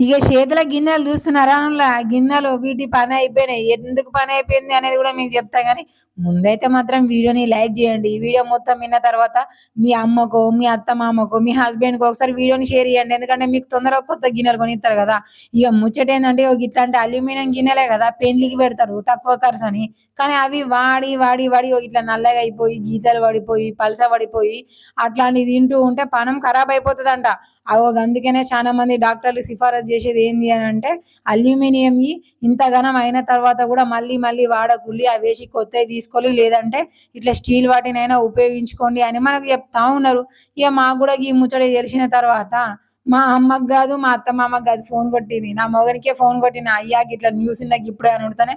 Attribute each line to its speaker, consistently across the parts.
Speaker 1: ఇక చేతుల గిన్నెలు చూస్తున్నారా గిన్నెలు వీటి పని అయిపోయినాయి. ఎందుకు పని అయిపోయింది అనేది కూడా మీకు చెప్తా కానీ ముందైతే మాత్రం వీడియోని లైక్ చేయండి. ఈ వీడియో మొత్తం విన్న తర్వాత మీ అమ్మకో మీ అత్త మామకో మీ హస్బెండ్కో ఒకసారి వీడియోని షేర్ చేయండి. ఎందుకంటే మీకు తొందరగా కొత్త గిన్నెలు కొనిస్తారు కదా. ఇక ముచ్చట ఏంటంటే ఒక ఇట్లాంటి అల్యూమినియం గిన్నెలే కదా పెండ్లికి పెడతారు తక్కువ ఖర్చు అని. కానీ అవి వాడి వాడి వాడి ఇట్లా నల్లగా అయిపోయి గీతలు పడిపోయి పలస పడిపోయి అట్లాంటివి తింటూ ఉంటే పనం ఖరాబ్ అయిపోతుందంట. అందుకనే చాలా మంది డాక్టర్లు సిఫారసు చేసేది ఏంది అని అంటే అల్యూమినియం ఇంత ఘనం అయిన తర్వాత కూడా మళ్ళీ మళ్ళీ వాడకుల్లి అవి వేసి కొత్తవి తీసుకోవాలి. లేదంటే ఇట్లా స్టీల్ వాటినైనా ఉపయోగించుకోండి అని మనకు చెప్తా ఉన్నారు. ఇక మాకు కూడా ఈ ముచ్చట తెలిసిన తర్వాత మా అమ్మకి కాదు మా అత్త మామకి కాదు ఫోన్ కొట్టింది. నా మొగనికే ఫోన్ కొట్టిన అయ్యాకి ఇట్లా న్యూస్ నాకు ఇప్పుడే అని ఉంటేనే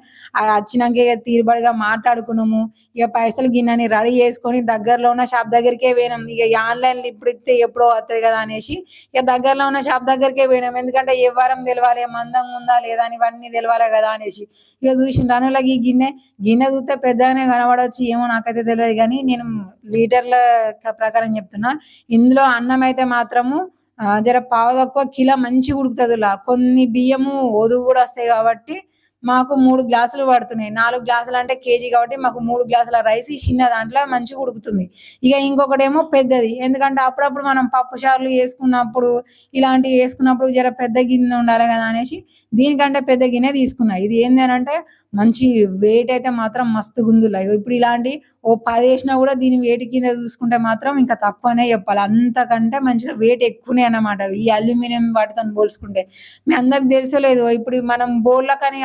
Speaker 1: వచ్చినాక ఇక తీరుబడిగా మాట్లాడుకున్నాము. ఇక పైసలు గిన్నెని రెడీ చేసుకొని దగ్గరలో ఉన్న షాప్ దగ్గరికే పోయినాం. ఇక ఆన్లైన్ ఇప్పుడు ఇస్తే ఎప్పుడో వస్తుంది కదా అనేసి ఇక దగ్గరలో ఉన్న షాప్ దగ్గరికే పోయినాం. ఎందుకంటే ఏ వారం తెలవాలి మందంగా ఉందా లేదా అని ఇవన్నీ తెలవాలి కదా అనేసి. ఇక చూసిన అనులకి ఈ గిన్నె గిన్నె చూస్తే పెద్దగానే కనబడవచ్చు ఏమో నాకైతే తెలియదు కానీ నేను లీటర్ల ప్రకారం చెప్తున్నా. ఇందులో అన్నం అయితే మాత్రము జర పావు తక్కువ కిలో మంచిగా ఉడుకుతుంది కొన్ని బియ్యము ఒదుగు కూడా వస్తాయి కాబట్టి మాకు మూడు గ్లాసులు పడుతున్నాయి. నాలుగు గ్లాసులు అంటే కేజీ కాబట్టి మాకు మూడు గ్లాసుల రైస్ ఈ చిన్న దాంట్లో మంచిగా ఉడుకుతుంది. ఇక ఇంకొకటేమో పెద్దది. ఎందుకంటే అప్పుడప్పుడు మనం పప్పు చారులు వేసుకున్నప్పుడు ఇలాంటివి వేసుకున్నప్పుడు జర పెద్ద గిన్నె ఉండాలి కదా అనేసి దీనికంటే పెద్ద గిన్నె తీసుకున్నా. ఇది ఏంది అంటే మంచి వెయిట్ అయితే మాత్రం మస్తు గుందులా ఇప్పుడు ఇలాంటి ఓ పది వేసినా కూడా దీని వెయిట్ కింద చూసుకుంటే మాత్రం ఇంకా తక్కువనే చెప్పాలి. అంతకంటే మంచిగా వెయిట్ ఎక్కువనే అన్నమాట. ఈ అల్యూమినియం వాటితో పోల్చుకుంటే. మీ అందరికి తెలుసలేదు ఇప్పుడు మనం బోళ్ళకని కానీ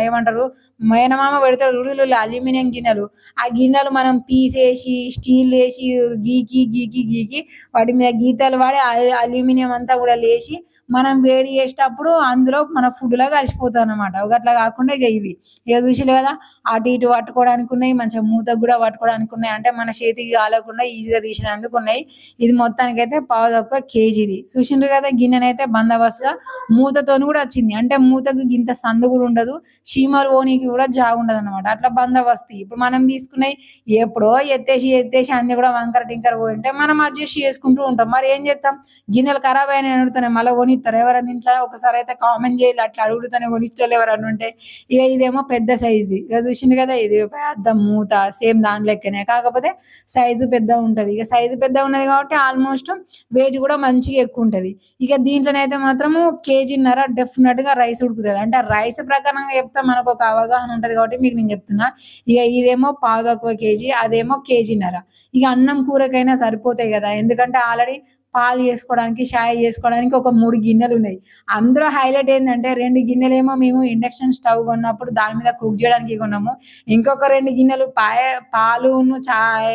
Speaker 1: ఏమంటారు? మైనమామ పెడతాడు ఉడులు అల్యూమినియం గిన్నెలు. ఆ గిన్నెలు మనం పీసేసి స్టీల్ వేసి గీకి గీకి గీకి వాటి మీద గీతలు వాడి అల్యూమినియం అంతా కూడా లేచి మనం వేడి చేసేటప్పుడు అందులో మన ఫుడ్లో కలిసిపోతాం అనమాట అట్లా కాకుండా ఇక ఇవి. ఇక చూసిలే కదా అటు ఇటు పట్టుకోవడానికి ఉన్నాయి మంచిగా మూతకు కూడా పట్టుకోవడానికి ఉన్నాయి. అంటే మన చేతికి కాలకుండా ఈజీగా తీసినందుకు ఉన్నాయి. ఇది మొత్తానికైతే పావు తక్కువ కేజీది చూసిండ్రు కదా గిన్నెనైతే బందోబస్తుగా మూతతోని కూడా వచ్చింది. అంటే మూతకు గింత సందు కూడా ఉండదు చీమలు పోనీకి కూడా జాగు ఉండదు అనమాట అట్లా బందోబస్తు. ఇప్పుడు మనం తీసుకున్నాయి ఎప్పుడో ఎత్తేసి ఎత్తేసి అన్ని కూడా వంకర టింకర పోయి ఉంటే మనం అడ్జస్ట్ చేసుకుంటూ ఉంటాం. మరి ఏం చేస్తాం? గిన్నెలు ఖరాబ్ అయినా అడుగుతున్నాయి మళ్ళీ కొనిస్తారు. ఎవరైనా ఇంట్లో ఒకసారి అయితే కామెంట్ చేయాలి అట్లా అడుగుతానే కొనిస్తారు ఎవరైనా ఉంటే ఇక ఇదేమో పెద్ద సైజుది ఇక చూసిండు కదా ఇది పెద్ద మూత సేమ్ దాని లెక్కనే. కాకపోతే సైజు పెద్ద ఉంటది. ఇక సైజు పెద్ద ఉన్నది కాబట్టి ఆల్మోస్ట్ వెయిట్ కూడా మంచిగా ఎక్కువ ఉంటది. ఇక దీంట్లోనైతే మాత్రము కేజీన్నర డెఫినెట్గా రైస్ ఉడుకుతుంది. అంటే రైస్ ప్రకారంగా చెప్తే మనకు ఒక అవగాహన ఉంటది కాబట్టి మీకు నేను చెప్తున్నా. ఇక ఇదేమో పావు తక్కువ కేజీ అదేమో కేజీన్నర. ఇక అన్నం కూరకైనా సరిపోతాయి కదా. ఎందుకంటే ఆల్రెడీ పాలు చేసుకోవడానికి షాయ్ చేసుకోవడానికి ఒక మూడు గిన్నెలు ఉన్నాయి. అందులో హైలైట్ ఏంటంటే రెండు గిన్నెలేమో మేము ఇండక్షన్ స్టవ్ కొన్నప్పుడు దాని మీద కుక్ చేయడానికి కొన్నాము. ఇంకొక రెండు గిన్నెలు పాయ పాలును చాయ్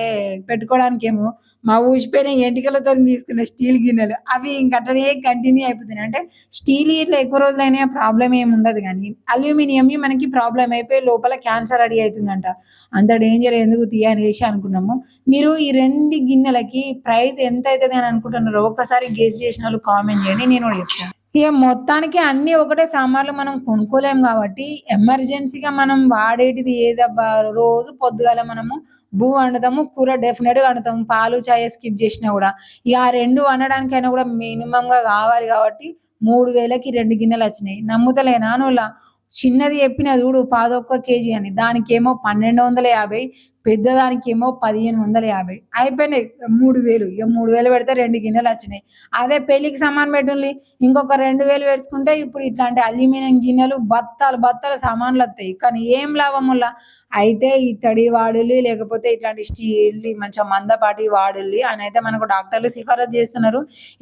Speaker 1: పెట్టుకోవడానికేమో మా ఊసిపోయిన ఎంటికలతో తీసుకున్న స్టీల్ గిన్నెలు. అవి ఇంకట్లనే కంటిన్యూ అయిపోతున్నాయి. అంటే స్టీల్ ఇట్లా ఎక్కువ రోజులైనా ప్రాబ్లం ఏమి ఉండదు కానీ అల్యూమినియం మనకి ప్రాబ్లం అయిపోయి లోపల క్యాన్సర్ రెడీ అవుతుందంట. అంత డేంజర్ ఎందుకు తీయనేసి అనుకున్నాము. మీరు ఈ రెండు గిన్నెలకి ప్రైస్ ఎంత అవుతుంది అని అనుకుంటున్నారో ఒక్కసారి గేస్ చేసిన వాళ్ళు కామెంట్ చేయండి నేను కూడా చెప్తాను. ఇక మొత్తానికి అన్ని ఒకటే సామాన్లు మనం కొనుక్కోలేం కాబట్టి ఎమర్జెన్సీగా మనం వాడేటిది ఏదబ్బా? రోజు పొద్దుగాల మనము భూ వండుతాము కూర డెఫినెట్గా వండుతాము. పాలు చాయ్ స్కిప్ చేసినా కూడా. ఇక ఆ రెండు వండడానికైనా కూడా మినిమం గా కావాలి కాబట్టి మూడు వేలకి రెండు గిన్నెలు వచ్చినాయి. నమ్ముతలేనా నువ్వు చిన్నది చెప్పిన చూడు పాదొక్క కేజీ అని. దానికేమో పన్నెండు వందల యాభై పెద్దదానికేమో పదిహేను వందల యాభై. అయిపోయినాయి. మూడు వేలు. ఇక మూడు వేలు పెడితే రెండు గిన్నెలు వచ్చినాయి. అదే పెళ్ళికి సామాన్ పెట్టుండి ఇంకొక రెండు వేలు వేసుకుంటే ఇప్పుడు ఇట్లాంటి అల్యూమినియం గిన్నెలు బత్తాలు బత్తాలు సామాన్లు వస్తాయి. కానీ ఏం లాభం వల్ల? అయితే ఈ తడి వాడుల్లి లేకపోతే ఇట్లాంటి స్టీల్ మంచిగా మందపాటి వాడుల్లి అని అయితే మనకు డాక్టర్లు సిఫారసు చేస్తున్నారు.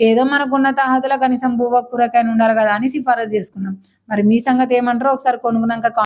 Speaker 1: ఏదో మనకున్న తాహతలో కనీసం బువ్వ కూరకాయన ఉండాలి కదా అని సిఫారసు చేసుకున్నాం. మరి మీ సంగతి ఏమంటారో ఒకసారి కొనుక్కున్నాక